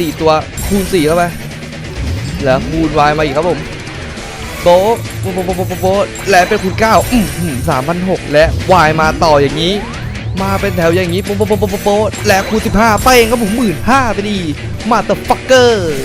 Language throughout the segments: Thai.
สี่ตัวคูณสี่เข้าไปแล้วคูณวายมาอีกครับผมโบ๊ะโบ๊ะโบ๊ะโบ๊ะโบ๊ะโบและเป็นคูณเก้าสามพันหกและวายมาต่ออย่างนี้ มาเป็นแถวอย่างนี้โบ๊ะโบ๊ะโบ๊ะโบ๊ะโบ๊ะและคูณสิบห้าเป้งครับผมหมื่นห้าไปดีมาเตอร์ฟักเกอร์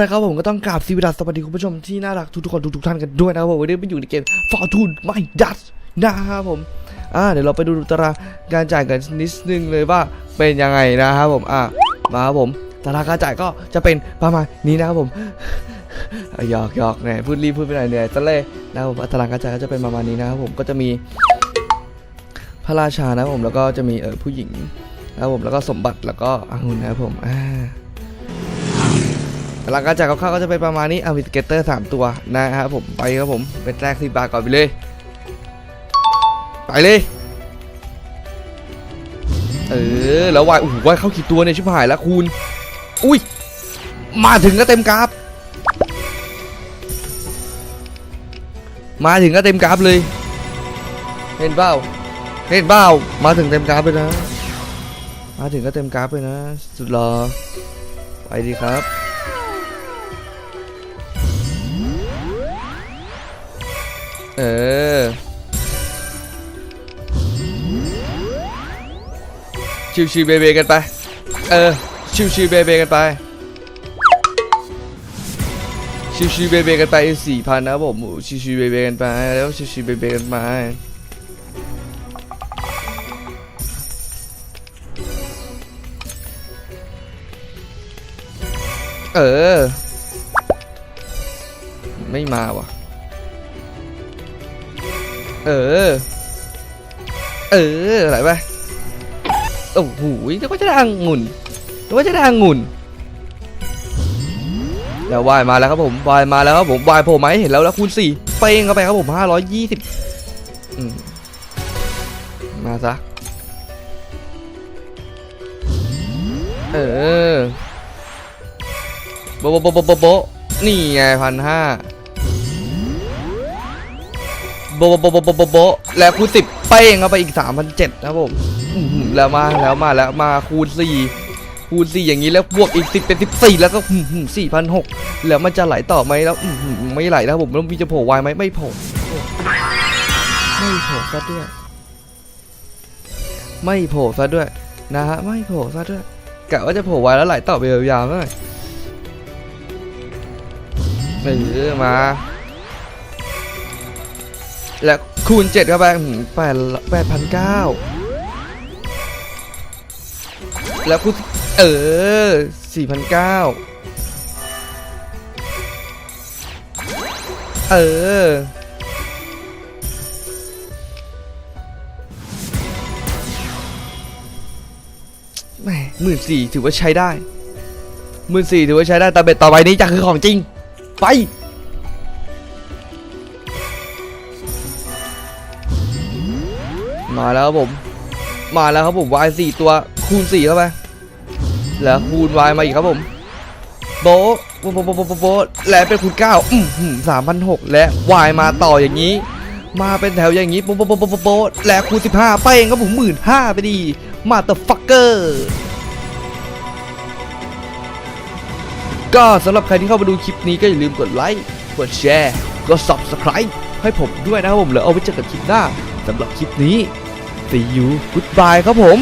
ละครับผมก็ต้องกราบสวัสสวัสดีคุณผู้ชมที่น่ารักทุกๆคนทุกๆท่านกันด้วยนะครับผมวันนี้มาอยู่ในเกม Fortune My Dust นะครับผมอ่าเดี๋ยวเราไปดูตารางการจ่ายกันนิดนึงเลยว่าเป็นยังไงนะครับผมอ่ามาครับผมตารางการจ่ายก็จะเป็นประมาณนี้นะครับผมหยอกหยอกเนี่ยพูดรีบพูดไปหน่อยเนี่ยตะเล่นะครับผมตารางการจ่ายก็จะเป็นประมาณนี้นะครับผมก็จะมี พระราชานะครับผมแล้วก็จะมีเออผู้หญิงนะครับผมแล้วก็สมบัติแล้วก็อังุนนะครับผมอ่า หลังการจ่ายคร่าวๆก็จะเป็นประมาณนี้เอาวิสเกตเตอร์สามตัวนะครับผมไปครับผมเป็นแรกสิบบาทก่อนไปเลย ไปเลย เออแล้ววายโอ้โหวายเข้ากี่ตัวเนี่ยชิบหายแล้วคูณอุ้ยมาถึงก็เต็มกราฟมาถึงก็เต็มกราฟเลย เห็นเปล่าเห็นเปล่ามาถึงเต็มกราฟเลยนะ มาถึงก็เต็มกราฟเลยนะ สุดรอไปดีครับ เออชิวชิวๆเบเบกันไป เออ ชิวชิวๆเบเบกันไปชิวชิวๆเบเบกันไปสี่พันนะผมชิวชิวๆเบเบกันไป แล้วชิวชิวๆเบเบกันไปเออ ไม่มาว่ะ เออ เอออะไรไปโอ้โหเดี๋ยวก็จะได้องุ่นเดี๋ยวก็จะได้องุ่นแล้ววายมาแล้วครับผมวายมาแล้วครับผมวายโผล่มาให้เห็นแล้วแล้วคูณสี่เป้งเข้าไปครับผมห้าร้อยยี่สิบมาซะเออโบโบโบโบโบโบนี่ไงพันห้า บะโบะโบะโบะโบะโบะแล้วคูณสิบเป้งเข้าไปอีกสามพันเจ็ดนะครับผมแล้วมาแล้วมาแล้วมาคูณสี่คูณสี่อย่างนี้แล้วบวกอีกสิบเป็นสิบสี่แล้วก็สี่พันหกแล้วมันจะไหลต่อไหมแล้วอื้อหือไม่ไหลนะครับผมแล้วมีจะโผล่วายไหมไม่โผล่ไม่โผล่ซะด้วย ไม่โผล่ซะด้วยนะฮะไม่โผล่ซะด้วยกะว่าจะโผล่วายแล้วไหลต่อไปยาวๆหน่อยเออมา และคูณเจ็ดเข้าไปหืมแปดแปดพันเก้าแล้วคูณเออสี่พันเก้าเออแหมหมื่นสี่ถือว่าใช้ได้หมื่นสี่ถือว่าใช้ได้แต่เบ็ดต่อไปนี้จะคือของจริง ไป มาแล้วครับผม มาแล้วครับผมวายสี่ตัวคูณสี่เข้าไปแล้วคูณวายมาอีกครับผม โบะโบะโบะโบโบะโบโบะและเป็นคูณเก้าอืมสามพันหกและวายมาต่ออย่างนี้ มาเป็นแถวอย่างนี้โบะโบะโบโบะโบโบะและคูณสิบห้าเป้งครับผมหมื่นห้าไปดีมาเตอร์ฟักเกอร์ก็สำหรับใครที่เข้ามาดูคลิปนี้ก็อย่าลืมกดไลค์ กดแชร์ กด subscribe ให้ผมด้วยนะครับผมแล้วเอาไว้เจอกันคลิปหน้าสำหรับคลิปนี้ see you goodbye ครับผม